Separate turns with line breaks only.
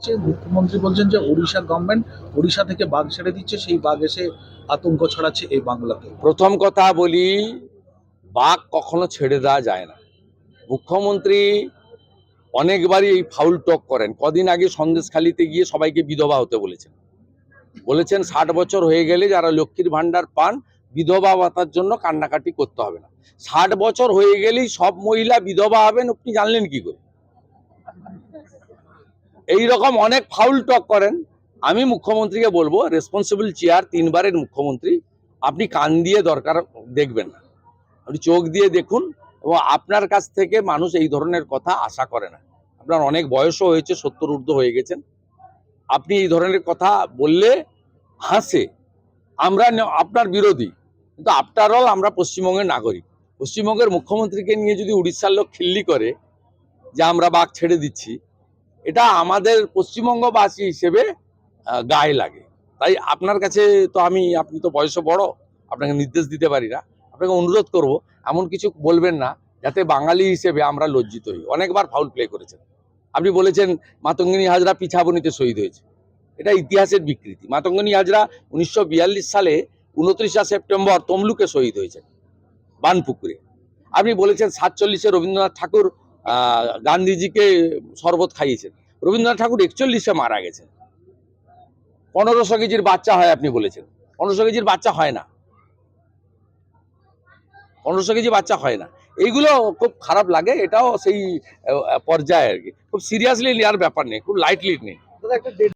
দিচ্ছে, মুখ্যমন্ত্রী বলছেন যে ওড়িশা গভর্নমেন্ট ওড়িশা থেকে বাঘ ছেড়ে দিচ্ছে, সেই বাঘ এসে আতঙ্ক ছড়াচ্ছে এই বাংলাতে।
প্রথম কথা বলি, বাঘ কখনো ছেড়ে দেওয়া যায় না। মুখ্যমন্ত্রী অনেকবারই এই ফাউল টক করেন। কদিন আগে সন্দেশখালিতে গিয়ে সবাইকে বিধবা হতে বলেছেন। বলেছেন, ষাট বছর হয়ে গেলে যারা লক্ষ্মীর ভাণ্ডার পান, বিধবা ভাতার জন্য কান্নাকাটি করতে হবে না। ষাট বছর হয়ে গেলেই সব মহিলা বিধবা হবেন, আপনি জানলেন কি করে? এই রকম অনেক ফাউল টক করেন। আমি মুখ্যমন্ত্রীকে বলব রেসপন্সিবল চেয়ার তিনবারের মুখ্যমন্ত্রী, আপনি কান দিয়ে দরকার দেখবেন না। আপনি চোখ দিয়ে দেখুন এবং আপনার কাছ থেকে মানুষ এই ধরনের কথা আশা করে না। আপনার অনেক বয়সও হয়েছে, সত্তর ঊর্ধ্ব হয়ে গেছেন। আপনি এই ধরনের কথা বললে হাসে। আমরা আপনার বিরোধী, কিন্তু আফটার অল আমরা পশ্চিমবঙ্গের নাগরিক। পশ্চিমবঙ্গের মুখ্যমন্ত্রীকে নিয়ে যদি উড়িষ্যার লোক খিল্লি করে যে আমরা বাঘ ছেড়ে দিচ্ছি এটা আমাদের পশ্চিমবঙ্গবাসী হিসেবে গায়ে লাগে। তাই আপনার কাছে তো আমি, আপনি তো বয়সে বড়, আপনাকে নির্দেশ দিতে পারি না। আপনাকে অনুরোধ করব, এমন কিছু বলবেন না, যাতে বাঙালি হিসেবে আমরা লজ্জিত হই। অনেকবার ফাউল প্লে করেছেন। আপনি বলেছেন, মাতঙ্গিনী হাজরা পিছাবনিতে শহীদ হয়েছে। এটা ইতিহাসের বিকৃতি। মাতঙ্গিনী হাজরা উনিশশো বিয়াল্লিশ সালে উনত্রিশা সেপ্টেম্বর তমলুকে শহীদ হয়েছেন, বানপুকুরে। আপনি বলেছেন, সাতচল্লিশে রবীন্দ্রনাথ ঠাকুর গান্ধীজিকে শরবত খাইয়েছেন। রবীন্দ্রনাথ ঠাকুর একচল্লিশে মারা গেছেন। পনেরোশো কেজির বাচ্চা হয় আপনি বলেছেন। পনেরোশো কেজির বাচ্চা হয় না। পনেরোশো কেজি বাচ্চা হয় না। এইগুলো খুব খারাপ লাগে, এটাও সেই পর্যায়ে আর কি। খুব সিরিয়াসলি নেওয়ার ব্যাপার নেই, খুব লাইটলি নেই।